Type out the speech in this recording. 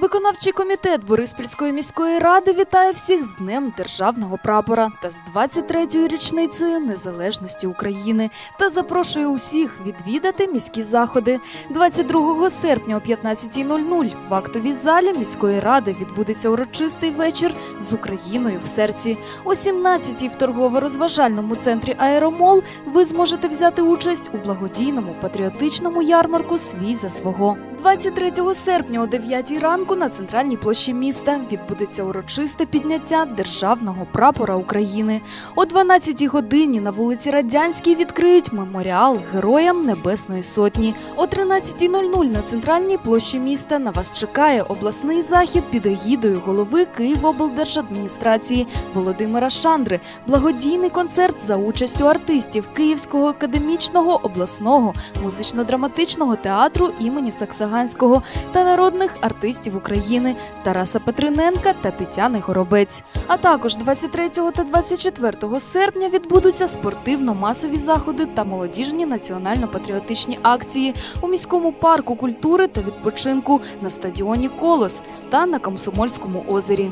Виконавчий комітет Бориспільської міської ради вітає всіх з Днем Державного прапора та з 23-ю річницею незалежності України та запрошує усіх відвідати міські заходи. 22 серпня о 15.00 в актовій залі міської ради відбудеться урочистий вечір з Україною в серці. О 17.00 в торгово-розважальному центрі Аеромол ви зможете взяти участь у благодійному патріотичному ярмарку Свій за свого. 23 серпня о 9 ранку на центральній площі міста відбудеться урочисте підняття державного прапора України. О 12 годині на вулиці Радянській відкриють меморіал Героям Небесної Сотні. О 13.00 на центральній площі міста на вас чекає обласний захід під егідою голови Київоблдержадміністрації Володимира Шандри, благодійний концерт за участю артистів Київського академічного обласного музично-драматичного театру імені Саксаганського та народних артистів України Тараса Петриненка та Тетяни Горобець. А також 23 та 24 серпня відбудуться спортивно-масові заходи та молодіжні національно-патріотичні акції у міському парку культури та відпочинку на стадіоні Колос та на Комсомольському озері.